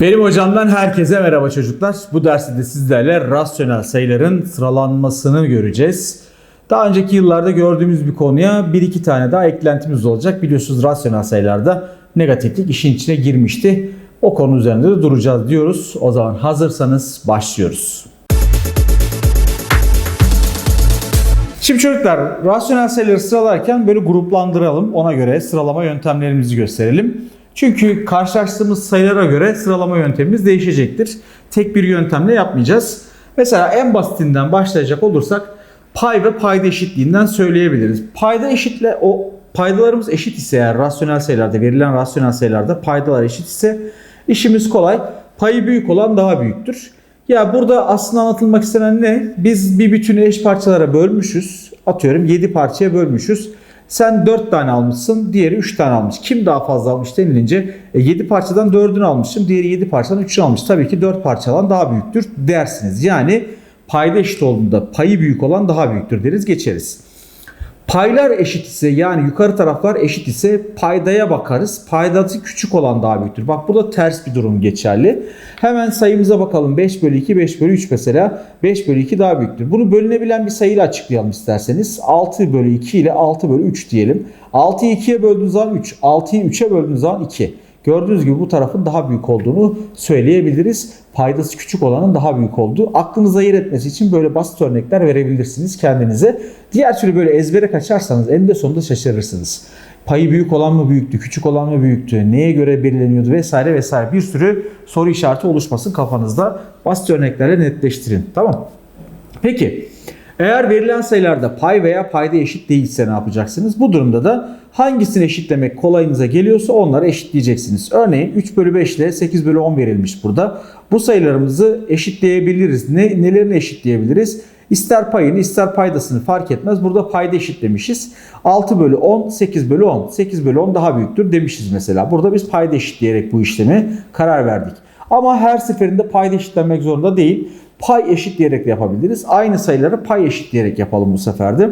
Benim hocamdan herkese merhaba çocuklar. Bu derste de sizlerle rasyonel sayıların sıralanmasını göreceğiz. Daha önceki yıllarda gördüğümüz bir konuya bir iki tane daha eklentimiz olacak. Biliyorsunuz rasyonel sayılarda negatiflik işin içine girmişti. O konu üzerinde de duracağız diyoruz. O zaman hazırsanız başlıyoruz. Şimdi çocuklar rasyonel sayıları sıralarken böyle gruplandıralım. Ona göre sıralama yöntemlerimizi gösterelim. Çünkü karşılaştığımız sayılara göre sıralama yöntemimiz değişecektir. Tek bir yöntemle yapmayacağız. Mesela en basitinden başlayacak olursak pay ve payda eşitliğinden söyleyebiliriz. Payda eşitle o paydalarımız eşit ise eğer rasyonel sayılarda verilen rasyonel sayılarda paydalar eşit ise işimiz kolay. Payı büyük olan daha büyüktür. Ya burada aslında anlatılmak istenen ne? Biz bir bütünü eş parçalara bölmüşüz. Atıyorum 7 parçaya bölmüşüz. Sen 4 tane almışsın, diğeri 3 tane almış. Kim daha fazla almış denilince e, 7 parçadan 4'ünü almışım, diğeri 7 parçadan 3'ünü almış. Tabii ki 4 parçadan daha büyüktür dersiniz. Yani payda eşit olduğunda payı büyük olan daha büyüktür deriz geçeriz. Paylar eşit ise yani yukarı taraflar eşit ise paydaya bakarız. Paydası küçük olan daha büyüktür. Bak burada ters bir durum geçerli. Hemen sayımıza bakalım. 5 bölü 2, 5 bölü 3 mesela. 5 bölü 2 daha büyüktür. Bunu bölünebilen bir sayıyla açıklayalım isterseniz. 6 bölü 2 ile 6 bölü 3 diyelim. 6'yı 2'ye böldüğünüz zaman 3. 6'yı 3'e böldüğünüz zaman 2. Gördüğünüz gibi bu tarafın daha büyük olduğunu söyleyebiliriz. Paydası küçük olanın daha büyük olduğu. Aklınıza yer etmesi için böyle basit örnekler verebilirsiniz kendinize. Diğer türlü böyle ezbere kaçarsanız eninde sonunda şaşırırsınız. Payı büyük olan mı büyüktü, küçük olan mı büyüktü, neye göre belirleniyordu vesaire vesaire bir sürü soru işareti oluşmasın kafanızda. Basit örneklerle netleştirin. Tamam Peki eğer verilen sayılarda pay veya payda eşit değilse ne yapacaksınız? Bu durumda da hangisini eşitlemek kolayınıza geliyorsa onları eşitleyeceksiniz. Örneğin 3 bölü 5 ile 8 bölü 10 verilmiş burada. Bu sayılarımızı eşitleyebiliriz. Ne, nelerini eşitleyebiliriz? İster payını ister paydasını fark etmez. Burada payda eşitlemişiz. 6 bölü 10, 8 bölü 10. 8 bölü 10 daha büyüktür demişiz mesela. Burada biz payda eşitleyerek bu işlemi karar verdik. Ama her seferinde payda eşitlenmek zorunda değil. Pay eşitleyerek de yapabiliriz. Aynı sayıları pay eşitleyerek yapalım bu sefer de.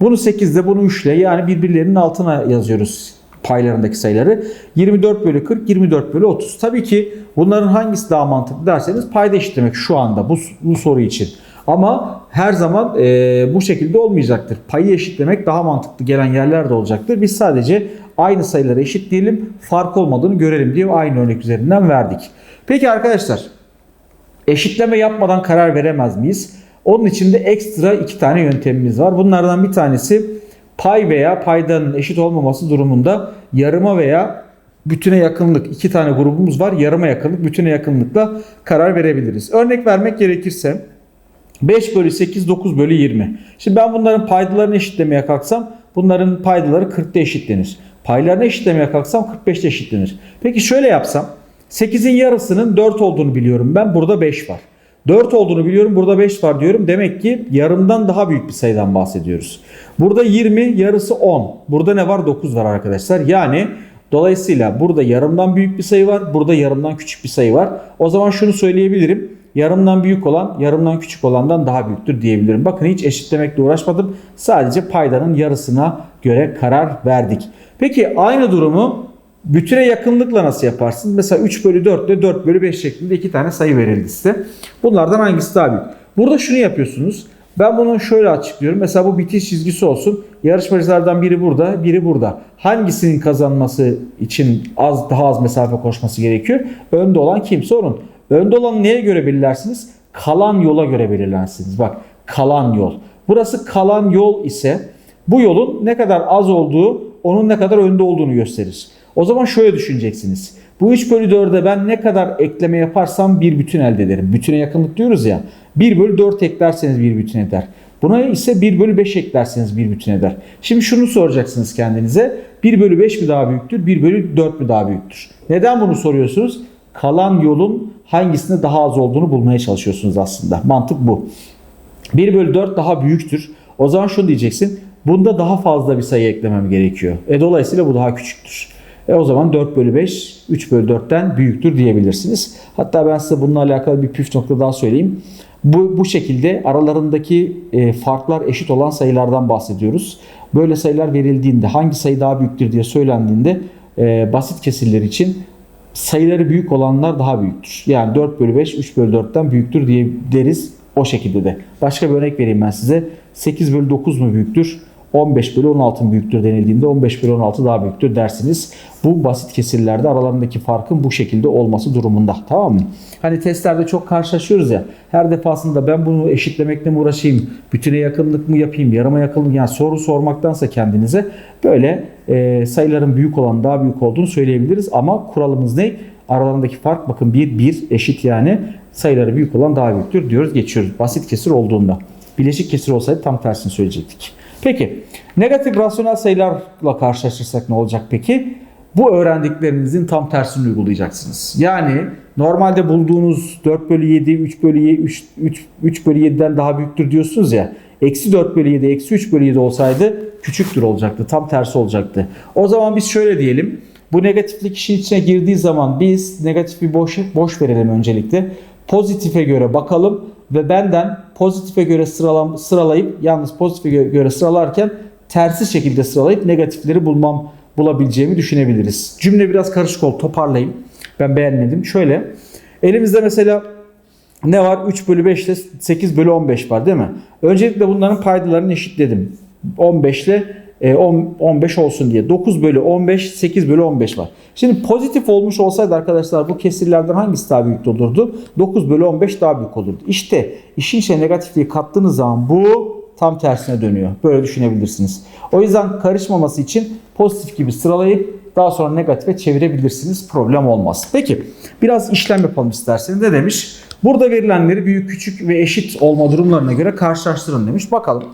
Bunu 8 ile bunu 3 ile yani birbirlerinin altına yazıyoruz paylarındaki sayıları. 24 bölü 40, 24 bölü 30. Tabii ki bunların hangisi daha mantıklı derseniz payda eşitlemek şu anda bu, bu soru için. Ama her zaman e, bu şekilde olmayacaktır. Payı eşitlemek daha mantıklı gelen yerler de olacaktır. Biz sadece aynı sayıları eşitleyelim, fark olmadığını görelim diye aynı örnek üzerinden verdik. Peki arkadaşlar, eşitleme yapmadan karar veremez miyiz? Onun için de ekstra iki tane yöntemimiz var. Bunlardan bir tanesi pay veya paydanın eşit olmaması durumunda yarıma veya bütüne yakınlık iki tane grubumuz var. Yarıma yakınlık, bütüne yakınlıkla karar verebiliriz. Örnek vermek gerekirse 5 bölü 8, 9 bölü 20. Şimdi ben bunların paydalarını eşitlemeye kalksam bunların paydaları 40'ta eşitlenir. Paylarını eşitlemeye kalksam 45'te eşitlenir. Peki şöyle yapsam 8'in yarısının 4 olduğunu biliyorum ben. Burada 5 var. 4 olduğunu biliyorum. Burada 5 var diyorum. Demek ki yarımdan daha büyük bir sayıdan bahsediyoruz. Burada 20 yarısı 10. Burada ne var? 9 var arkadaşlar. Yani dolayısıyla burada yarımdan büyük bir sayı var. Burada yarımdan küçük bir sayı var. O zaman şunu söyleyebilirim. Yarımdan büyük olan yarımdan küçük olandan daha büyüktür diyebilirim. Bakın hiç eşitlemekle uğraşmadım. Sadece paydanın yarısına göre karar verdik. Peki aynı durumu Bütüne yakınlıkla nasıl yaparsınız? Mesela 3 bölü 4 ile 4 bölü 5 şeklinde iki tane sayı verildi size. Bunlardan hangisi daha büyük? Burada şunu yapıyorsunuz. Ben bunu şöyle açıklıyorum. Mesela bu bitiş çizgisi olsun. Yarışmacılardan biri burada, biri burada. Hangisinin kazanması için az daha az mesafe koşması gerekiyor? Önde olan kimse onun. Önde olanı neye göre belirlersiniz? Kalan yola göre belirlersiniz. Bak kalan yol. Burası kalan yol ise bu yolun ne kadar az olduğu onun ne kadar önde olduğunu gösterir. O zaman şöyle düşüneceksiniz. Bu 3 bölü 4'e ben ne kadar ekleme yaparsam bir bütün elde ederim. Bütüne yakınlık diyoruz ya. 1 bölü 4 eklerseniz bir bütün eder. Buna ise 1 bölü 5 eklerseniz bir bütün eder. Şimdi şunu soracaksınız kendinize. 1 bölü 5 mi daha büyüktür? 1 bölü 4 mü daha büyüktür? Neden bunu soruyorsunuz? Kalan yolun hangisinde daha az olduğunu bulmaya çalışıyorsunuz aslında. Mantık bu. 1 bölü 4 daha büyüktür. O zaman şunu diyeceksin. Bunda daha fazla bir sayı eklemem gerekiyor. E dolayısıyla bu daha küçüktür. E o zaman 4 bölü 5 3 bölü 4'ten büyüktür diyebilirsiniz. Hatta ben size bununla alakalı bir püf nokta daha söyleyeyim. Bu, bu şekilde aralarındaki e, farklar eşit olan sayılardan bahsediyoruz. Böyle sayılar verildiğinde hangi sayı daha büyüktür diye söylendiğinde e, basit kesirler için sayıları büyük olanlar daha büyüktür. Yani 4 bölü 5 3 bölü 4'ten büyüktür diye deriz o şekilde de. Başka bir örnek vereyim ben size. 8 bölü 9 mu büyüktür? 15 bölü 16 mı büyüktür denildiğinde 15 bölü 16 daha büyüktür dersiniz. Bu basit kesirlerde aralarındaki farkın bu şekilde olması durumunda. Tamam mı? Hani testlerde çok karşılaşıyoruz ya. Her defasında ben bunu eşitlemekle mi uğraşayım? Bütüne yakınlık mı yapayım? Yarıma yakınlık yani soru sormaktansa kendinize böyle e, sayıların büyük olan daha büyük olduğunu söyleyebiliriz. Ama kuralımız ne? Aralarındaki fark bakın 1 1 eşit yani sayıları büyük olan daha büyüktür diyoruz geçiyoruz. Basit kesir olduğunda. Bileşik kesir olsaydı tam tersini söyleyecektik. Peki negatif rasyonel sayılarla karşılaşırsak ne olacak peki? Bu öğrendiklerinizin tam tersini uygulayacaksınız. Yani normalde bulduğunuz 4 bölü 7, 3 bölü 7, 3, 3, 3 bölü 7'den daha büyüktür diyorsunuz ya. Eksi 4 bölü 7, eksi 3 bölü 7 olsaydı küçüktür olacaktı. Tam tersi olacaktı. O zaman biz şöyle diyelim. Bu negatiflik işin içine girdiği zaman biz negatifi boş, boş verelim öncelikle. Pozitife göre bakalım ve benden pozitife göre sıralam, sıralayıp yalnız pozitife gö- göre sıralarken tersi şekilde sıralayıp negatifleri bulmam bulabileceğimi düşünebiliriz. Cümle biraz karışık oldu toparlayayım. Ben beğenmedim. Şöyle elimizde mesela ne var? 3 bölü 5 ile 8 bölü 15 var değil mi? Öncelikle bunların paydalarını eşitledim. 15 ile 10 15 olsun diye. 9 bölü 15, 8 bölü 15 var. Şimdi pozitif olmuş olsaydı arkadaşlar bu kesirlerden hangisi daha büyük olurdu? 9 bölü 15 daha büyük olurdu. İşte işin içine negatifliği kattığınız zaman bu tam tersine dönüyor. Böyle düşünebilirsiniz. O yüzden karışmaması için pozitif gibi sıralayıp daha sonra negatife çevirebilirsiniz. Problem olmaz. Peki biraz işlem yapalım isterseniz. Ne demiş? Burada verilenleri büyük, küçük ve eşit olma durumlarına göre karşılaştırın demiş. Bakalım.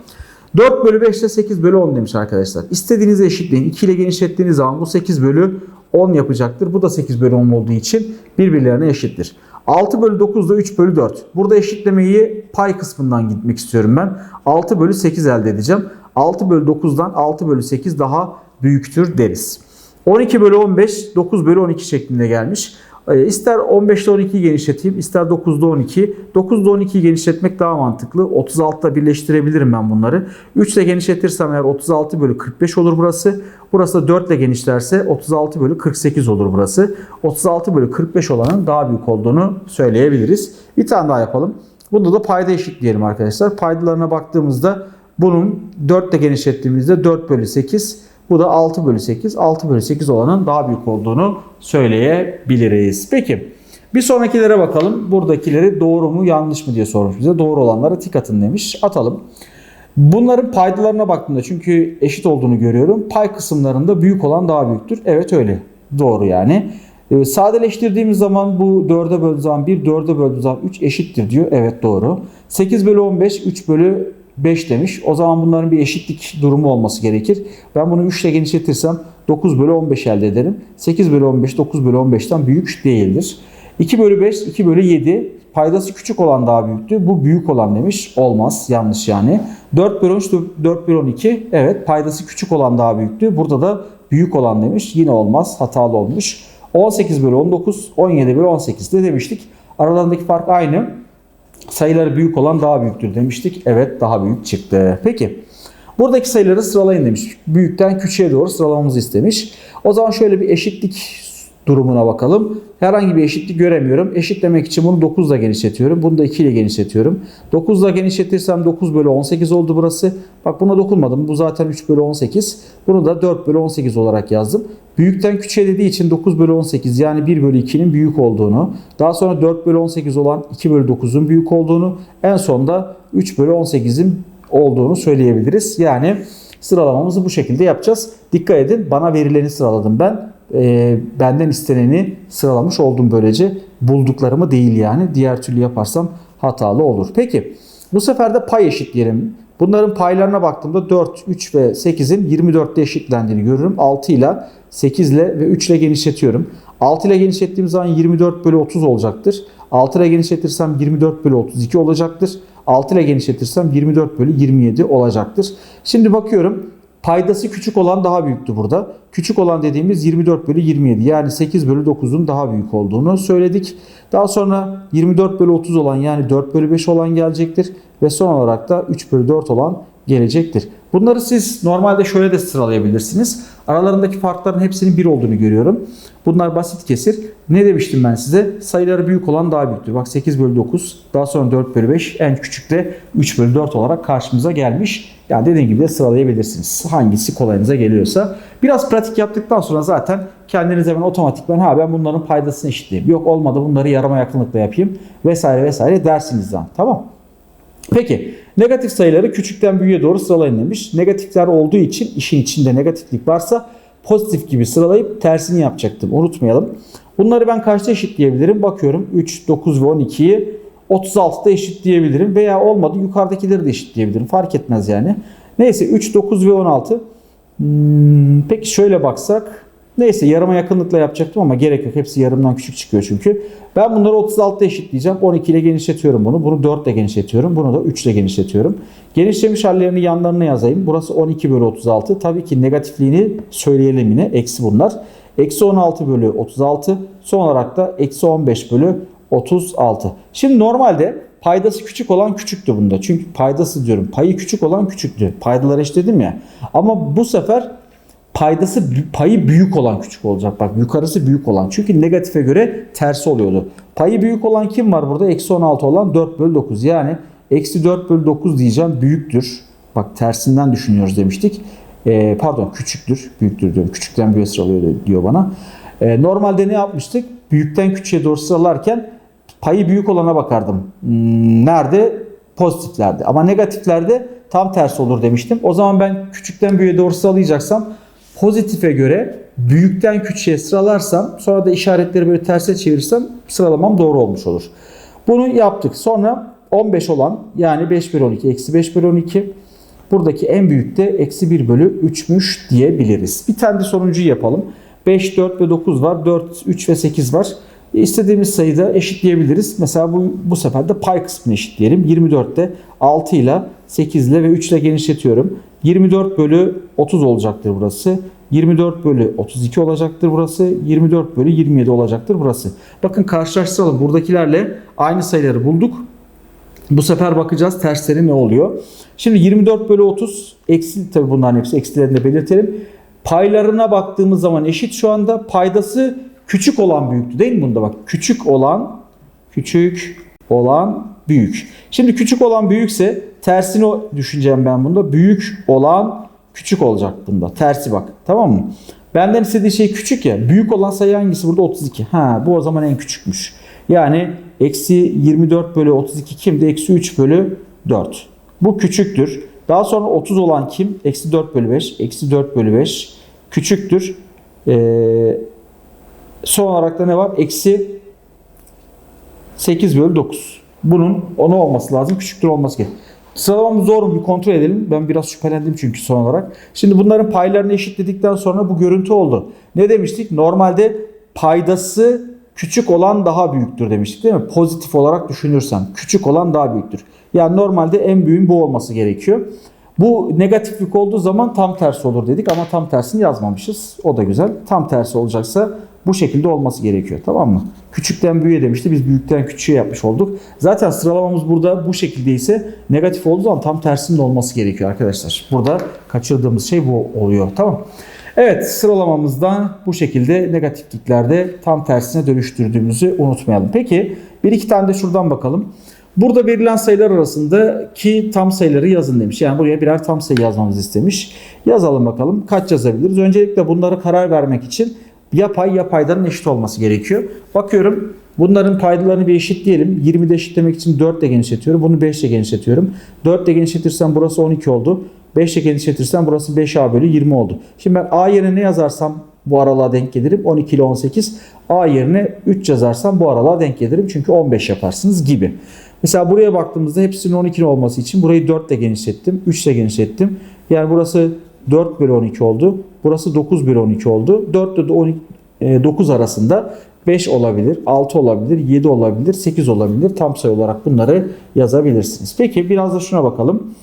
4 bölü 5 ile 8 bölü 10 demiş arkadaşlar. İstediğinizi eşitleyin. 2 ile genişlettiğiniz zaman bu 8 bölü 10 yapacaktır. Bu da 8 bölü 10 olduğu için birbirlerine eşittir. 6 bölü 9 da 3 bölü 4. Burada eşitlemeyi pay kısmından gitmek istiyorum ben. 6 bölü 8 elde edeceğim. 6 bölü 9'dan 6 bölü 8 daha büyüktür deriz. 12 bölü 15 9 bölü 12 şeklinde gelmiş. E, İster 15'te 12'yi genişleteyim, ister 9'da 12. 9'da 12'yi genişletmek daha mantıklı. 36'da birleştirebilirim ben bunları. 3 ile genişletirsem eğer 36 bölü 45 olur burası. Burası da 4 ile genişlerse 36 bölü 48 olur burası. 36 bölü 45 olanın daha büyük olduğunu söyleyebiliriz. Bir tane daha yapalım. Bunda da payda eşitleyelim arkadaşlar. Paydalarına baktığımızda bunun 4 ile genişlettiğimizde 4 bölü 8. Bu da 6 bölü 8. 6 bölü 8 olanın daha büyük olduğunu söyleyebiliriz. Peki bir sonrakilere bakalım. Buradakileri doğru mu yanlış mı diye sormuş bize. Doğru olanlara tik atın demiş. Atalım. Bunların paydalarına baktığımda çünkü eşit olduğunu görüyorum. Pay kısımlarında büyük olan daha büyüktür. Evet öyle. Doğru yani. Ee, sadeleştirdiğimiz zaman bu 4'e böldüğü zaman 1, 4'e böldüğü zaman 3 eşittir diyor. Evet doğru. 8 bölü 15, 3 bölü 5 demiş. O zaman bunların bir eşitlik durumu olması gerekir. Ben bunu 3 ile genişletirsem 9 bölü 15 elde ederim. 8 bölü 15 9 bölü 15'ten büyük değildir. 2 bölü 5 2 bölü 7 paydası küçük olan daha büyüktü. Bu büyük olan demiş. Olmaz. Yanlış yani. 4 bölü 13 4 bölü 12 evet paydası küçük olan daha büyüktü. Burada da büyük olan demiş. Yine olmaz. Hatalı olmuş. 18 bölü 19 17 bölü 18 de demiştik. Aralarındaki fark aynı. Sayıları büyük olan daha büyüktür demiştik. Evet daha büyük çıktı. Peki buradaki sayıları sıralayın demiş. Büyükten küçüğe doğru sıralamamızı istemiş. O zaman şöyle bir eşitlik durumuna bakalım. Herhangi bir eşitlik göremiyorum. Eşitlemek için bunu 9 ile genişletiyorum. Bunu da 2 ile genişletiyorum. 9 ile genişletirsem 9 bölü 18 oldu burası. Bak buna dokunmadım. Bu zaten 3 bölü 18. Bunu da 4 bölü 18 olarak yazdım. Büyükten küçüğe dediği için 9 bölü 18 yani 1 bölü 2'nin büyük olduğunu. Daha sonra 4 bölü 18 olan 2 bölü 9'un büyük olduğunu. En sonda 3 bölü 18'in olduğunu söyleyebiliriz. Yani sıralamamızı bu şekilde yapacağız. Dikkat edin bana verileni sıraladım ben e, benden isteneni sıralamış oldum böylece. Bulduklarımı değil yani. Diğer türlü yaparsam hatalı olur. Peki bu sefer de pay eşitleyelim. Bunların paylarına baktığımda 4, 3 ve 8'in 24'te eşitlendiğini görürüm. 6 ile 8 ile ve 3 ile genişletiyorum. 6 ile genişlettiğim zaman 24 bölü 30 olacaktır. 6 ile genişletirsem 24 bölü 32 olacaktır. 6 ile genişletirsem 24 bölü 27 olacaktır. Şimdi bakıyorum Paydası küçük olan daha büyüktü burada. Küçük olan dediğimiz 24 bölü 27 yani 8 bölü 9'un daha büyük olduğunu söyledik. Daha sonra 24 bölü 30 olan yani 4 bölü 5 olan gelecektir. Ve son olarak da 3 bölü 4 olan gelecektir. Bunları siz normalde şöyle de sıralayabilirsiniz. Aralarındaki farkların hepsinin 1 olduğunu görüyorum. Bunlar basit kesir. Ne demiştim ben size? Sayıları büyük olan daha büyüktür. Bak 8 bölü 9, daha sonra 4 bölü 5, en küçük de 3 bölü 4 olarak karşımıza gelmiş. Yani dediğim gibi de sıralayabilirsiniz. Hangisi kolayınıza geliyorsa. Biraz pratik yaptıktan sonra zaten kendiniz hemen otomatikman ha ben bunların paydasını eşitleyeyim. Yok olmadı bunları yarıma yakınlıkla yapayım vesaire vesaire dersiniz zaman. Tamam. Peki negatif sayıları küçükten büyüğe doğru sıralayın demiş. Negatifler olduğu için işin içinde negatiflik varsa pozitif gibi sıralayıp tersini yapacaktım. Unutmayalım. Bunları ben kaçta eşitleyebilirim? Bakıyorum 3, 9 ve 12'yi 36'da eşitleyebilirim. Veya olmadı yukarıdakileri de eşitleyebilirim. Fark etmez yani. Neyse 3, 9 ve 16. Hmm, peki şöyle baksak. Neyse yarıma yakınlıkla yapacaktım ama gerek yok. Hepsi yarımdan küçük çıkıyor çünkü. Ben bunları 36'da eşitleyeceğim. 12 ile genişletiyorum bunu. Bunu 4 ile genişletiyorum. Bunu da 3 ile genişletiyorum. Genişlemiş hallerini yanlarına yazayım. Burası 12 bölü 36. Tabii ki negatifliğini söyleyelim yine. Eksi bunlar. Eksi 16 bölü 36. Son olarak da eksi 15 bölü 36. Şimdi normalde paydası küçük olan küçüktü bunda. Çünkü paydası diyorum. Payı küçük olan küçüktü. Paydaları eşitledim ya. Ama bu sefer paydası payı büyük olan küçük olacak. Bak yukarısı büyük olan. Çünkü negatife göre tersi oluyordu. Payı büyük olan kim var burada? Eksi 16 olan 4 bölü 9. Yani eksi 4 bölü 9 diyeceğim büyüktür. Bak tersinden düşünüyoruz demiştik. Ee, pardon küçüktür. Büyüktür diyorum. Küçükten büyüğe sıralıyor diyor bana. Ee, normalde ne yapmıştık? Büyükten küçüğe doğru sıralarken payı büyük olana bakardım. Hmm, nerede? Pozitiflerde. Ama negatiflerde tam tersi olur demiştim. O zaman ben küçükten büyüğe doğru sıralayacaksam pozitife göre büyükten küçüğe sıralarsam sonra da işaretleri böyle terse çevirirsem sıralamam doğru olmuş olur. Bunu yaptık. Sonra 15 olan yani 5 bölü 12 eksi 5 bölü 12 buradaki en büyük de eksi 1 bölü 3'müş diyebiliriz. Bir tane de sonuncuyu yapalım. 5, 4 ve 9 var. 4, 3 ve 8 var. İstediğimiz sayıda eşitleyebiliriz. Mesela bu, bu sefer de pay kısmını eşitleyelim. 24'te 6 ile 8 ile ve 3 ile genişletiyorum. 24 bölü 30 olacaktır burası. 24 bölü 32 olacaktır burası. 24 bölü 27 olacaktır burası. Bakın karşılaştıralım. Buradakilerle aynı sayıları bulduk. Bu sefer bakacağız tersleri ne oluyor. Şimdi 24 bölü 30 eksi tabi bunların hepsi eksilerini de belirtelim. Paylarına baktığımız zaman eşit şu anda. Paydası küçük olan büyüktü değil mi bunda bak. Küçük olan küçük olan büyük. Şimdi küçük olan büyükse tersini düşüneceğim ben bunda. Büyük olan küçük olacak bunda. Tersi bak. Tamam mı? Benden istediği şey küçük ya. Büyük olan sayı hangisi burada? 32. Ha bu o zaman en küçükmüş. Yani eksi 24 bölü 32 kimdi? Eksi 3 bölü 4. Bu küçüktür. Daha sonra 30 olan kim? Eksi 4 bölü 5. Eksi 4 bölü 5. Küçüktür. Ee, son olarak da ne var? Eksi 8 bölü 9. Bunun onu olması lazım. Küçüktür olması gerekiyor. Sıralamamız zor mu? Bir kontrol edelim. Ben biraz şüphelendim çünkü son olarak. Şimdi bunların paylarını eşitledikten sonra bu görüntü oldu. Ne demiştik? Normalde paydası küçük olan daha büyüktür demiştik değil mi? Pozitif olarak düşünürsem küçük olan daha büyüktür. Yani normalde en büyüğün bu olması gerekiyor. Bu negatiflik olduğu zaman tam tersi olur dedik ama tam tersini yazmamışız. O da güzel. Tam tersi olacaksa bu şekilde olması gerekiyor. Tamam mı? Küçükten büyüğe demişti. Biz büyükten küçüğe yapmış olduk. Zaten sıralamamız burada bu şekilde ise negatif olduğu zaman tam tersinin olması gerekiyor arkadaşlar. Burada kaçırdığımız şey bu oluyor. Tamam. Evet sıralamamızda bu şekilde negatifliklerde tam tersine dönüştürdüğümüzü unutmayalım. Peki bir iki tane de şuradan bakalım. Burada verilen sayılar arasındaki tam sayıları yazın demiş. Yani buraya birer tam sayı yazmamızı istemiş. Yazalım bakalım. Kaç yazabiliriz? Öncelikle bunlara karar vermek için ya pay ya paydanın eşit olması gerekiyor. Bakıyorum bunların paydalarını bir eşitleyelim. 20'de eşitlemek için 4 ile genişletiyorum. Bunu 5 ile genişletiyorum. 4 ile genişletirsem burası 12 oldu. 5 ile genişletirsem burası 5A bölü 20 oldu. Şimdi ben A yerine ne yazarsam bu aralığa denk gelirim. 12 ile 18. A yerine 3 yazarsam bu aralığa denk gelirim. Çünkü 15 yaparsınız gibi. Mesela buraya baktığımızda hepsinin 12 olması için burayı 4 ile genişlettim. 3 ile genişlettim. Yani burası 4 bölü 12 oldu. Burası 9 bölü 12 oldu. 4 ile 12, 9 arasında 5 olabilir, 6 olabilir, 7 olabilir, 8 olabilir. Tam sayı olarak bunları yazabilirsiniz. Peki biraz da şuna bakalım.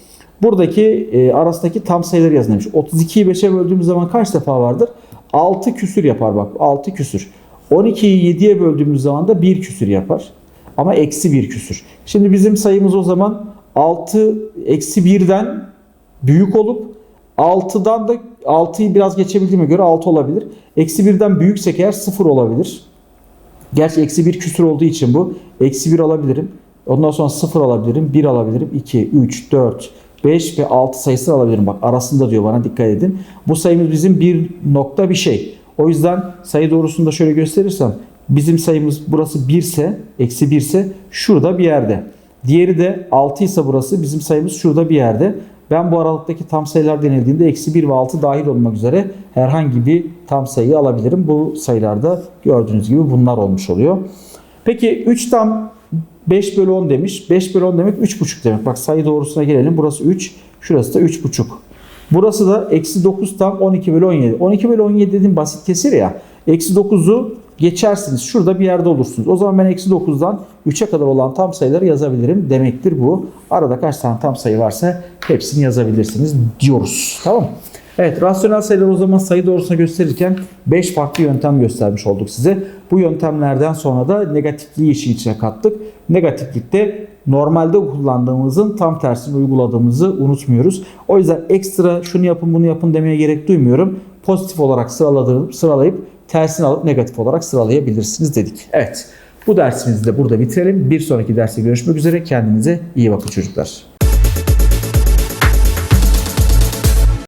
Buradaki e, arasındaki tam sayıları yazın demiş. 32'yi 5'e böldüğümüz zaman kaç defa vardır? 6 küsür yapar bak. 6 küsür. 12'yi 7'ye böldüğümüz zaman da 1 küsür yapar. Ama eksi 1 küsür. Şimdi bizim sayımız o zaman 6 eksi 1'den büyük olup 6'dan da 6'yı biraz geçebildiğime göre 6 olabilir. Eksi 1'den büyükse eğer 0 olabilir. Gerçi eksi 1 küsur olduğu için bu. Eksi 1 alabilirim. Ondan sonra 0 alabilirim. 1 alabilirim. 2, 3, 4, 5 ve 6 sayısını alabilirim. Bak arasında diyor bana dikkat edin. Bu sayımız bizim bir nokta bir şey. O yüzden sayı doğrusunu da şöyle gösterirsem bizim sayımız burası 1 ise eksi 1 ise şurada bir yerde. Diğeri de 6 ise burası bizim sayımız şurada bir yerde. Ben bu aralıktaki tam sayılar denildiğinde eksi 1 ve 6 dahil olmak üzere herhangi bir tam sayıyı alabilirim. Bu sayılarda gördüğünüz gibi bunlar olmuş oluyor. Peki 3 tam 5 bölü 10 demiş. 5 bölü 10 demek 3,5 demek. Bak sayı doğrusuna gelelim. Burası 3, şurası da 3,5. Burası da eksi 9 tam 12 bölü 17. 12 bölü 17 dediğim basit kesir ya. Eksi 9'u geçersiniz. Şurada bir yerde olursunuz. O zaman ben eksi 9'dan 3'e kadar olan tam sayıları yazabilirim demektir bu. Arada kaç tane tam sayı varsa hepsini yazabilirsiniz diyoruz. Tamam? Evet, rasyonel sayılar o zaman sayı doğrusuna gösterirken 5 farklı yöntem göstermiş olduk size. Bu yöntemlerden sonra da negatifliği işin içine kattık. Negatiflikte normalde kullandığımızın tam tersini uyguladığımızı unutmuyoruz. O yüzden ekstra şunu yapın bunu yapın demeye gerek duymuyorum. Pozitif olarak sıraladığım, sıralayıp tersini alıp negatif olarak sıralayabilirsiniz dedik. Evet, bu dersimizi de burada bitirelim. Bir sonraki derste görüşmek üzere. Kendinize iyi bakın çocuklar.